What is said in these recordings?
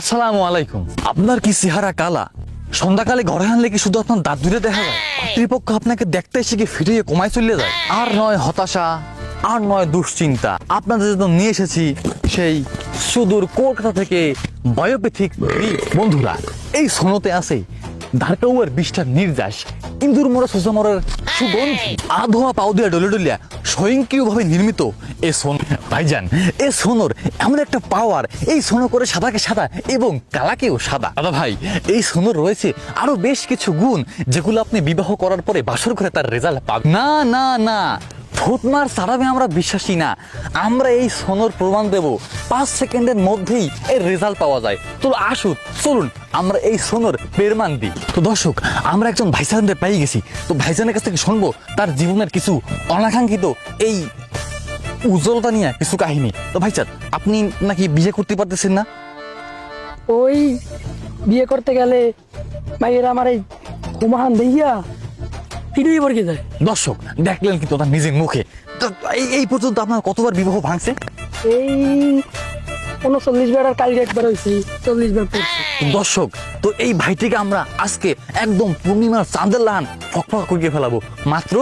আসসালামু আলাইকুম। আপনার কি চেহারা কালা? সন্ধ্যাকালে ঘরে আনলে কি শুধু আপনার দাঁত দূরে দেখা যায়? কর্তৃপক্ষ আপনাকে দেখতে এসে কি ফিরিয়ে কমায় চলে যায়? আর নয় হতাশা, আর নয় দুশ্চিন্তা। আপনাদের জন্য নিয়ে এসেছি সেই সুদূর কলকাতা থেকে বায়োপ্যাথিক বন্ধুরা। এই সোনোতে আছে ধারকাউয়ার বিষ্ঠার নির্যাস ইন্দুর মোড়া সুসমরের সুগন্ধি, আধোয়া পাউদিয়া ডলে ডলিয়া স্বয়ংক্রিয়ভাবে নির্মিত এ সোন ভাইজান, এ সোনর এমন একটা পাওয়ার এই সোনো করে সাদাকে সাদা এবং কালাকেও সাদা। দাদা ভাই, এই সোনর রয়েছে আরও বেশ কিছু গুণ, যেগুলো আপনি বিবাহ করার পরে বাসর ঘরে তার রেজাল্ট পাবেন না না না ফুটমার সারাবে আমরা বিশ্বাসী না। আমরা এই সোনর প্রমাণ দেব। পাঁচ সেকেন্ডের মধ্যেই এর রেজাল্ট পাওয়া যায়। তো আসুন চলুন, আমরা এই সোনর প্রমাণ দিই। তো দর্শক, আমরা একজন ভাইসানদের পেয়ে গেছি। তো ভাইসানের কাছ থেকে শুনব তার জীবনের কিছু অনাকাঙ্ক্ষিত এই উজ্জ্বলতা নিয়ে কিছু কাহিনী। তো ভাইচান আপনি নাকি বিয়ে করতে পারতেছেন না? ওই বিয়ে করতে গেলে মাইয়ের আমার এই কুমাহান দেখিয়া ফিরেই পড়কে যায়? দর্শক দেখলেন কিন্তু তার নিজের মুখে। এই এই পর্যন্ত আপনার কতবার বিবাহ ভাঙছে? এই উনচল্লিশ বার আর কালকে একবার হয়েছে চল্লিশ বার দর্শক তো এই ভাইটিকে আমরা আজকে একদম পূর্ণিমার চাঁদের লাহান ফকফক করিয়ে ফেলাবো। মাত্র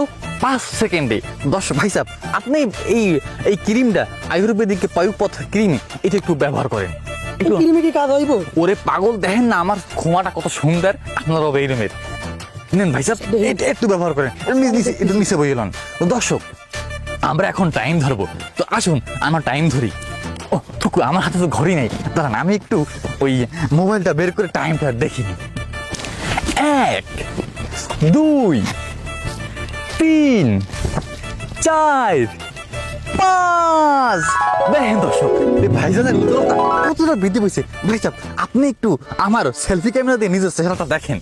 পাঁচ সেকেন্ডে। দর্শক ভাই সাহেব আপনি এই এই ক্রিমটা আয়ুর্বেদিক পায়ুপথ ক্রিম এটা একটু ব্যবহার করেন। ক্রিমে কি কাজ হইব? ওরে পাগল দেখেন না আমার ক্ষমাটা কত সুন্দর। আপনার হবে এইরমের নেন ভাই সাহেব এটা একটু ব্যবহার করেন। একটু নিচে- বইলাম তো দর্শক আমরা এখন টাইম ধরবো। তো আসুন আমার টাইম ধরি। ও থুকু আমার হাতে তো ঘড়ি নেই। দাঁড়ান আমি একটু ওই মোবাইলটা বের করে টাইমটা দেখি এক দুই তিন চার পাঁচ। দেখেন দর্শক এই ভাইজানের কতটা বৃদ্ধি পেয়েছে ভাই সাহেব আপনি একটু আমার সেলফি ক্যামেরা দিয়ে নিজের চেহারাটা দেখেন।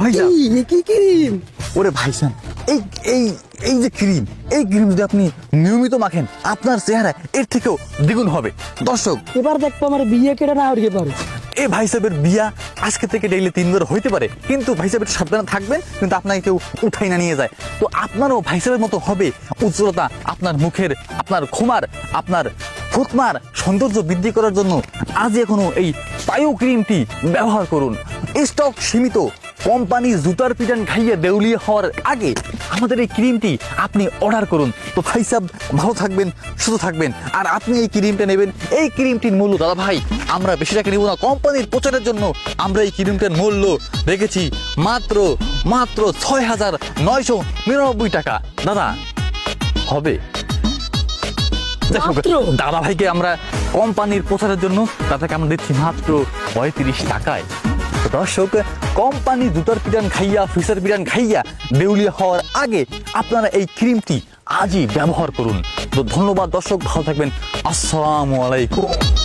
ভাইজান। কি এ কি ক্রিম? ওরে ভাইসান এই এই এই যে ক্রিম এই ক্রিম যদি আপনি নিয়মিত মাখেন আপনার চেহারা এর থেকেও দ্বিগুণ হবে। দর্শক এবার দেখব আমার বিয়ে কেটে না হরিয়ে পারে। এই ভাই সাহেবের বিয়া আজকে থেকে ডেইলি তিনবার হইতে পারে কিন্তু ভাই সাহেব সাবধানে থাকবেন কিন্তু আপনাকে কেউ উঠাই না নিয়ে যায়। তো আপনারও ভাই সাহেবের মতো হবে উজ্জ্বলতা আপনার মুখের আপনার ক্ষমার আপনার ফুকমার সৌন্দর্য বৃদ্ধি করার জন্য আজ এখনও এই পায়ু ক্রিমটি ব্যবহার করুন। স্টক সীমিত কোম্পানি জুতার পিটান খাইয়ে দেউলিয়ে হওয়ার আগে আমাদের এই ক্রিমটি আপনি অর্ডার করুন। তো ভাই সাহেব ভালো থাকবেন সুস্থ থাকবেন। আর আপনি এই ক্রিমটা নেবেন। এই ক্রিমটির মূল্য দাদা ভাই আমরা বেশি টাকা নেব না। কোম্পানির প্রচারের জন্য আমরা এই ক্রিমটার মূল্য রেখেছি মাত্র মাত্র ছয় হাজার নয়শো নিরানব্বই টাকা। দাদা হবে? দাদা ভাইকে আমরা কোম্পানির প্রচারের জন্য তাদেরকে আমরা দিচ্ছি মাত্র পঁয়ত্রিশ টাকায়। দর্শক কোম্পানি জুতার পিটান খাইয়া ফিসার পিটান খাইয়া বেউলিয়া হওয়ার আগে আপনারা এই ক্রিমটি আজই ব্যবহার করুন। তো ধন্যবাদ দর্শক, ভালো থাকবেন। আসসালামু আলাইকুম।